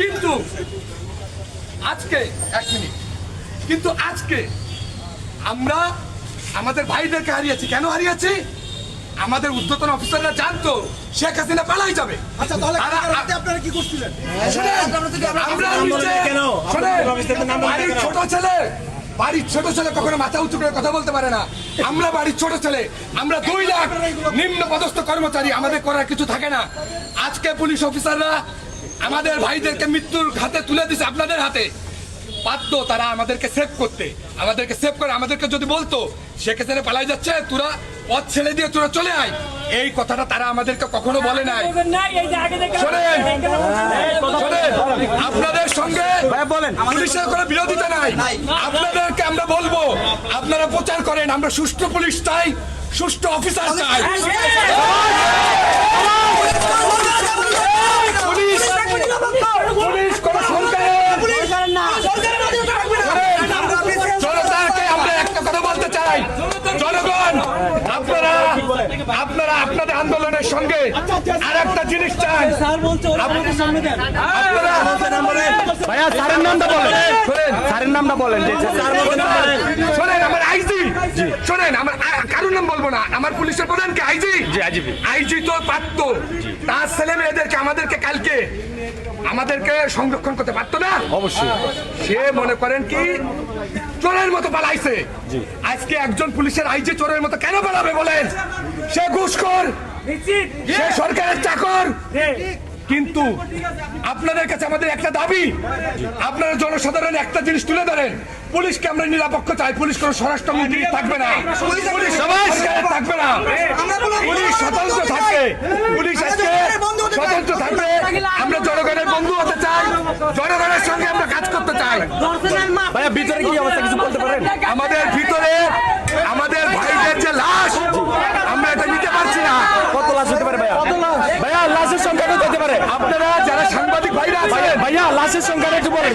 কিন্তু আজকে এক মিনিট। কিন্তু আজকে আমরা আমাদের ভাইদেরকে হারিয়েছি। কেন হারিয়েছি? আমাদের উদ্যতন অফিসাররা জানতো শেখ হাসিনা পালাই যাবে। আচ্ছা তাহলে আপনারা কি করছিলেন? বাড়ির ছোট ছেলে বাড়ির ছোট ছেলে কখনো মাথা উঁচু করে কথা বলতে পারে না। আমরা বাড়ির ছোট ছেলে আমরা দুই লাখ নিম্ন পদস্থ কর্মচারী আমাদের করার কিছু থাকে না। আজকে পুলিশ অফিসাররা আমাদের ভাইদেরকে মৃত্যুর হাতে তুলে দিছে আপনাদের হাতে। বাধ্য তারা আমাদেরকে সেভ করতে। আমাদেরকে সেভ করে আমাদেরকে যদি বলতো সেক্ষেত্রে পালাই যাচ্ছে? তোরা পথ ছেড়ে দিয়ে তোরা চলে আয়। এই কথাটা তারা আমাদেরকে কখনো বলে নাই। আপনাদের সঙ্গে বলেন। পুলিশের কোনো বিরোধিতা নাই। আপনাদেরকে আমরা বলব আপনারা প্রচার করেন আমরা সুষ্ঠু পুলিশ চাই সুষ্ঠু অফিসার চাই পুলিশ পুলিশ কোনো সরকারের জনতাকে আমরা একটা কথা বলতে চাই জনগণ আপনারা আপনারা আপনাদের আন্দোলনের সঙ্গে আর একটা জিনিস চাই। ভাইয়া স্যারের নামটা বলেন। শোনেন স্যারের নামটা বলেন। শোনেন আমার আইজি। শোনেন আমার কারোর নাম বলব না আমার পুলিশের প্রধান কে? আইজি? আইজি তো পারতো। তার ছেলে মেয়েদেরকে আমাদেরকে কালকে আমাদেরকে সংরক্ষণ করতে পারতো না? অবশ্যই। সে মনে করেন কি চোরের মতো পালাইছে। আজকে একজন পুলিশের আইজি চোরের মতো কেন পালাবে বলেন? সে ঘুষখোর। সে সরকারের চাকর। কিন্তু আপনাদের কাছে আমাদের একটা দাবি। আপনারা জনসাধারণ একটা জিনিস তুলে ধরেন। পুলিশকে আমরা নিরাপক্ষ চাই। পুলিশ কোনো স্বরাষ্ট্রমন্ত্রী থাকবে না। থাকবে না। পুলিশ স্বতন্ত্র থাকবে। পুলিশ আজকে স্বতন্ত্র থাকবে। আমরা জনগণের বন্ধু হতে চাই জনগণের সঙ্গে আমরা কাজ করতে চাই ভাইয়া ভিতরে কি অবস্থা কিছু বলতে পারেন আমাদের ভিতরে আমাদের ভাইদের যে লাশ আমরা এটা নিতে পারছি না। কত লাশ হতে পারে ভাইয়া? ভাইয়া লাশের সংখ্যা কত হতে পারে? আপনারা যারা সাংবাদিক ভাইরা ভাইয়া লাশের সংখ্যা একটু বলেন।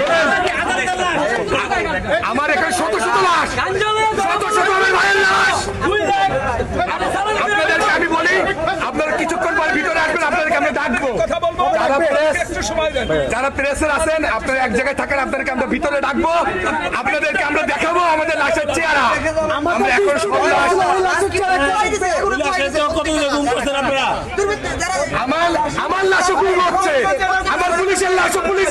আমার এখানে শত শত শত শত আমার ভাইয়ের লাশ আপনাদেরকে আমি বলি আপনারা কিছুক্ষণ পরে ভিতরে আসবেন আপনাদেরকে আমরা ডাকবো যারা প্রেস যারা প্রেসের আছেন আপনারা এক জায়গায় থাকেন আপনাদেরকে আমরা ভিতরে ডাকবো। আপনাদেরকে আমরা দেখাবো আমাদের লাশের চেহারা। আমরা এখন আমার আমার লাশও গুম হচ্ছে। আমার পুলিশের লাশও পুলিশ